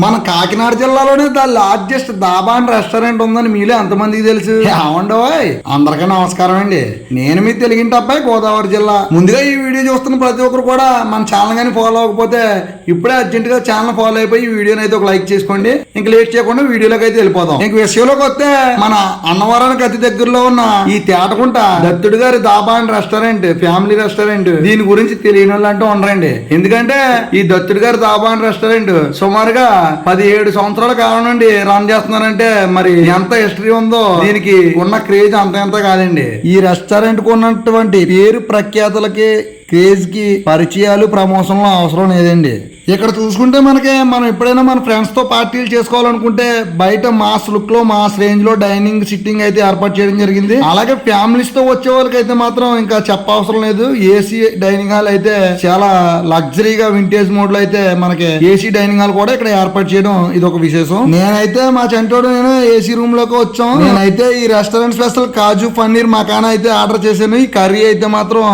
మన కాకినాడ జిల్లాలోనే the largest dhaba and restaurant ఉందని మీలో ఎంతమందికి తెలుసు? ఏమండోయ్ అందరికీ నమస్కారం అండి. నేను మీ తెలుగింటి అబ్బాయి గోదావరి జిల్లా. ముందుగా ఈ వీడియో చూస్తున్న ప్రతి ఒక్కరు కూడా మన ఛానల్ కానీ ఫాలో అవ్వకపోతే ఇప్పుడే అర్జెంట్గా ఛానల్ ఫాలో అయిపోయి ఈ వీడియోని అయితే ఒక లైక్ చేసుకోండి. ఇంక లేట్ చేయకుండా వీడియోలోకి అయితే వెళ్ళిపోదాం. ఇంక విషయంలోకి వస్తే మన అన్నవరానికి అతి దగ్గరలో ఉన్న ఈ తేటకుంట దత్తుడు గారి dhaba and restaurant family restaurant దీని గురించి తెలియని వాళ్ళు అంటూ ఉండరండి. ఎందుకంటే ఈ దత్తుడు గారి దాబా అండ్ రెస్టారెంట్ సుమారుగా పదిహేడు సంవత్సరాల కాలం నుండి రన్ చేస్తున్నారంటే మరి ఎంత హిస్టరీ ఉందో దీనికి ఉన్న క్రేజ్ అంత ఎంత కాదండి. ఈ రెస్టారెంట్కు ఉన్నటువంటి పేరు ప్రఖ్యాతులకి క్రేజ్కి పరిచయాలు ప్రమోషన్లు అవసరం లేదండి. ఇక్కడ చూసుకుంటే మనకి మనం ఎప్పుడైనా మన ఫ్రెండ్స్తో పార్టీలు చేసుకోవాలనుకుంటే బయట మాస్ లుక్లో మాస్ రేంజ్లో డైనింగ్ సిట్టింగ్ అయితే ఏర్పాటు చేయడం జరిగింది. అలాగే ఫ్యామిలీస్తో వచ్చే వాళ్ళకి అయితే మాత్రం ఇంకా చెప్పవసరం లేదు. ఏసీ డైనింగ్ హాల్ అయితే చాలా లగ్జరీగా వింటేజ్ మోడ్లో అయితే మనకి ఏసీ డైనింగ్ హాల్ కూడా ఇక్కడ ఏర్పాటు చేయడం ఇది ఒక విశేషం. నేనైతే మా చంటోడు నేను ఏసీ రూమ్లోకి వచ్చాం. నేనైతే ఈ రెస్టారెంట్ స్పెషల్ కాజు పన్నీర్ మకానా అయితే ఆర్డర్ చేశాను. ఈ కర్రీ అయితే మాత్రం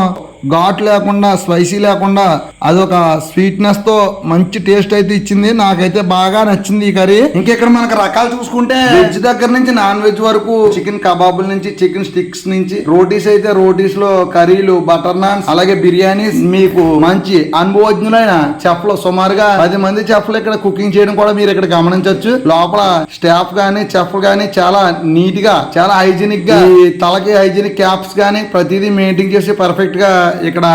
ఘాట్ లేకుండా స్పైసీ లేకుండా అదొక స్వీట్నెస్తో మంచి టేస్ట్ అయితే ఇచ్చింది. నాకైతే బాగా నచ్చింది ఈ కర్రీ. ఇంకా ఇక్కడ మనకు రకాలు చూసుకుంటే? వెజ్ దగ్గర నుంచి నాన్ వెజ్ వరకు చికెన్ కబాబుల నుంచి చికెన్ స్టిక్స్ నుంచి రోటీస్ అయితే రోటీస్లో కర్రీలు బటర్ నాన్స్ అలాగే బిర్యానీస్ మీకు మంచి అనుభవజ్ఞులైన చెఫ్లు సుమారుగా పది మంది చెఫ్లు ఇక్కడ కుకింగ్ చేయడం కూడా మీరు ఇక్కడ గమనించవచ్చు లోపల స్టాఫ్ గానీ చెఫ్ గానీ చాలా నీట్గా చాలా హైజీనిక్గా ఈ తలకి హైజీనిక్ క్యాప్స్ గానీ ప్రతిదీ మెయింటైన్ చేసి పర్ఫెక్ట్గా ఇక్కడ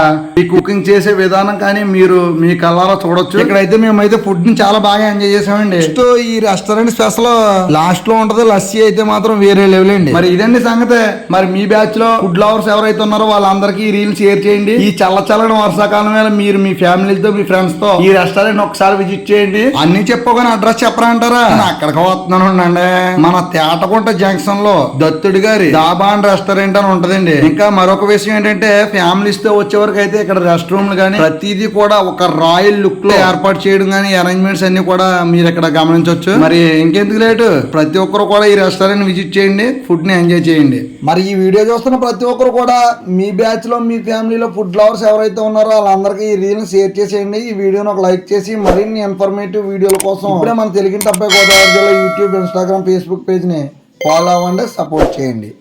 ఈ కుకింగ్ చేసే విధానం కానీ మీరు మీ కళ్ళారా చూడొచ్చు. ఇక్కడైతే మేమైతే ఫుడ్ని చాలా బాగా ఎంజాయ్ చేసామండి. నెక్స్ట్ ఈ రెస్టారెంట్ స్పెషల్ లాస్ట్లో ఉంటది లస్సీ అయితే మాత్రం వేరే లెవెల్ అండి. మరి ఇదండి సంగతి. మరి మీ బ్యాచ్లో ఫుడ్ లవర్స్ ఎవరైతే ఉన్నారో వాళ్ళందరికీ ఈ రీల్ షేర్ చేయండి. ఈ చల్ల చల్లని వర్షాకాలం మీద మీరు మీ ఫ్యామిలీతో మీ ఫ్రెండ్స్తో ఈ రెస్టారెంట్ ఒకసారి విజిట్ చేయండి. అన్ని చెప్పుకొని అడ్రస్ చెప్పరా అంటారా? అక్కడికి వస్తున్నాను అండి మన తేటకుంట జంక్షన్లో దత్తుడి గారి దాబాన్ రెస్టారెంట్ అని ఉంటదండి. ఇంకా మరొక విషయం ఏంటంటే ఫ్యామిలీస్ చూస్తే వచ్చే వరకు అయితే ఇక్కడ రెస్ట్ రూమ్లు కానీ ప్రతిదీ కూడా ఒక రాయల్ లుక్లో ఏర్పాటు చేయడం కానీ అరేంజ్మెంట్స్ అన్ని కూడా మీరు ఇక్కడ గమనించవచ్చు మరి ఇంకెందుకు లేటు? ప్రతి ఒక్కరు కూడా ఈ రెస్టారెంట్ విజిట్ చేయండి ఫుడ్ని ఎంజాయ్ చేయండి. మరి ఈ వీడియో చూస్తున్న ప్రతి ఒక్కరు కూడా మీ బ్యాచ్లో మీ ఫ్యామిలీలో ఫుడ్ లవర్స్ ఎవరైతే ఉన్నారో వాళ్ళందరికీ ఈ రీల్ షేర్ చేసేయండి. ఈ వీడియోని ఒక లైక్ చేసి మరిన్ని ఇన్ఫర్మేటివ్ వీడియోల కోసం ఇప్పుడే మన తెలుగు తప్పే గోదావరి జిల్లా యూట్యూబ్ ఇన్స్టాగ్రామ్ ఫేస్బుక్ పేజ్ని ఫాలో అవ్వండి సపోర్ట్ చేయండి.